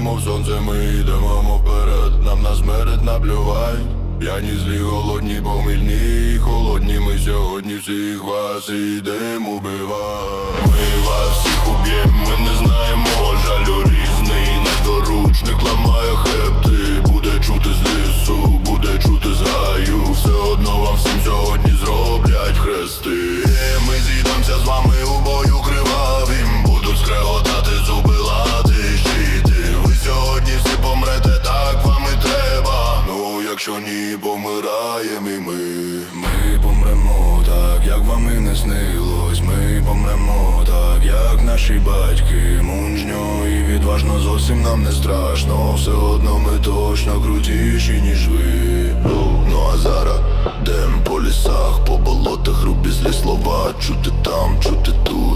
мов сонце, ми йдемо вперед, нам на смерть наплювай. П'яні злі, голодні, помильні, холодні, ми сьогодні всіх вас ідемо убивати. Якщо ні, помираємо і ми. Ми помремо так, як вам і не снилось. Ми помремо так, як наші батьки. Мужньо і відважно зовсім нам не страшно. Все одно ми точно крутіші, ніж ви. Ну а зараз дем по лісах, по болотах, грубі злі слова. Чути там, чути тут.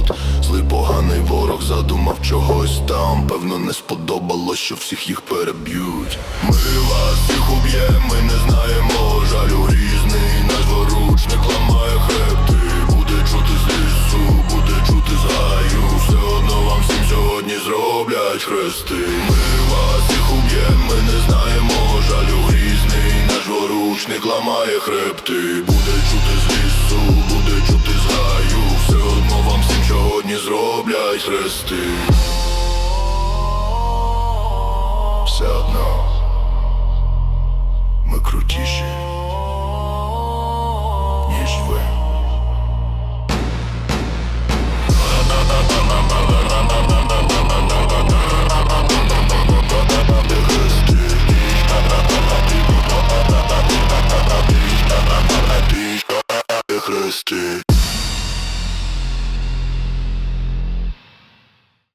Чогось там. Певно, не сподобалось, що всіх їх переб'ють. Ми вас всіх уб'єм, ми не знаємо жалю різний. Наш воручник ламає хребти. Буде чути з лісу, буде чути з гаю. Все одно вам всім сьогодні зроблять хрести. Ми вас всіх уб'єм, ми не знаємо жалю різний. Наш воручник ламає хребти. Буде чути з лісу, буде чути з гаю. Все одно вам всім сьогодні зроблять хрести. Ми крутіші, ніж ви. Хрести